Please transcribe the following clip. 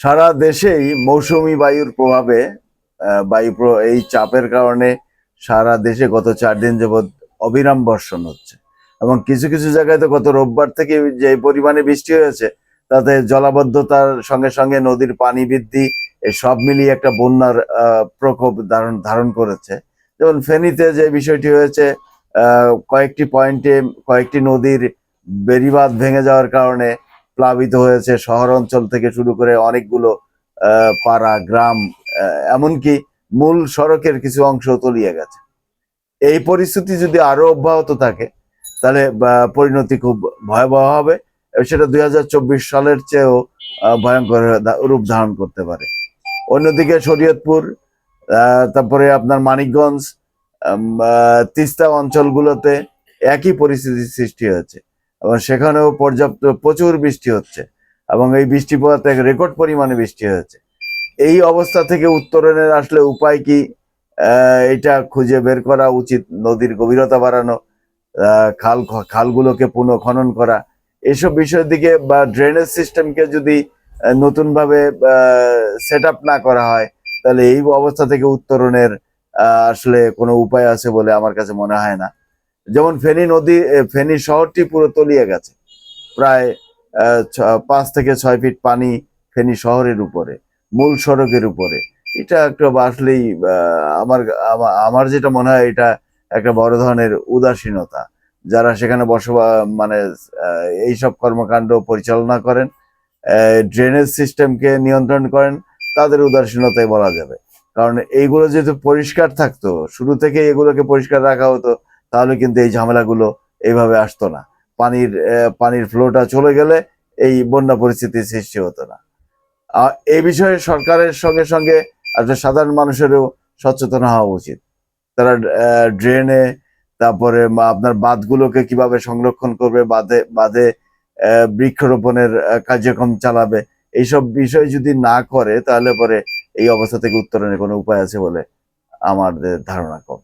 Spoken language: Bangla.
সারা দেশেই মৌসুমী বায়ুর প্রভাবে বায়ু এই চাপের কারণে সারা দেশে গত চার দিন যাবৎ অবিরাম বর্ষণ হচ্ছে। এবং কিছু কিছু জায়গায় তো গত রোববার থেকে যে পরিমাণে বৃষ্টি হয়েছে, তাতে জলাবদ্ধতার সঙ্গে সঙ্গে নদীর পানি বৃদ্ধি সব মিলিয়ে একটা বন্যার প্রকোপ ধারণ ধারণ করেছে। যেমন ফেনীতে যে বিষয়টি হয়েছে কয়েকটি পয়েন্টে কয়েকটি নদীর বেড়িবাঁধ ভেঙে যাওয়ার কারণে প্লাবিত হয়েছে শহর অঞ্চল থেকে শুরু করে অনেকগুলো পাড়া, গ্রাম এমনকি মূল সড়কের কিছু অংশ তলিয়ে গেছে। এই পরিস্থিতি যদি আরও অব্যাহত থাকে, তাহলে পরিণতি খুব ভয়াবহ হবে। সেটা দুই হাজার চব্বিশ সালের চেয়েও ভয়ঙ্কর রূপ ধারণ করতে পারে। অন্যদিকে শরীয়তপুর তারপরে আপনার মানিকগঞ্জ তিস্তা অঞ্চলগুলোতে একই পরিস্থিতির সৃষ্টি হয়েছে। এবং সেখানেও পর্যাপ্ত প্রচুর বৃষ্টি হচ্ছে এবং এই বৃষ্টিপাত এক রেকর্ড পরিমাণে বৃষ্টি হয়েছে। এই অবস্থা থেকে উত্তরণের আসলে উপায় কি? এটা খুঁজে বের করা উচিত, নদীর গভীরতা বাড়ানো খাল, খালগুলোকে পুনঃ খনন করা, এসব বিষয়ের দিকে বা ড্রেনেজ সিস্টেমকে যদি নতুনভাবে সেট আপ না করা হয়, তাহলে এই অবস্থা থেকে উত্তরণের আসলে কোনো উপায় আছে বলে আমার কাছে মনে হয় না। যেমন ফেনী নদী ফেনী শহরটি পুরো তলিয়ে গেছে। প্রায় পাঁচ থেকে ছয় ফিট পানি ফেনী শহরের উপরে, মূল সড়কের উপরে। এটা একটা আসলেই আমার আমার যেটা মনে হয় এটা একটা বড় ধরনের উদাসীনতা। যারা সেখানে বসবাস মানে এইসব কর্মকাণ্ড পরিচালনা করেন ড্রেনেজ সিস্টেমকে নিয়ন্ত্রণ করেন, তাদের উদাসীনতাই বলা যাবে। কারণ এইগুলো যেহেতু পরিষ্কার থাকতো, শুরু থেকে এগুলোকে পরিষ্কার রাখা হতো তাহলে কিন্তু এই ঝামেলাগুলো এইভাবে আসতো না। পানির পানির ফ্লোটা চলে গেলে এই বন্যা পরিস্থিতির সৃষ্টি হতো না। এই বিষয়ে সরকারের সঙ্গে সঙ্গে একটা সাধারণ মানুষেরও সচেতন হওয়া উচিত। তারা ড্রেনে, তারপরে আপনার বাঁধগুলোকে কীভাবে সংরক্ষণ করবে, বাঁধে বাঁধে বৃক্ষরোপণের কার্যক্রম চালাবে, এইসব বিষয় যদি না করে তাহলে পরে এই অবস্থা থেকে উত্তরণের কোনো উপায় আছে বলে আমাদের ধারণা কম।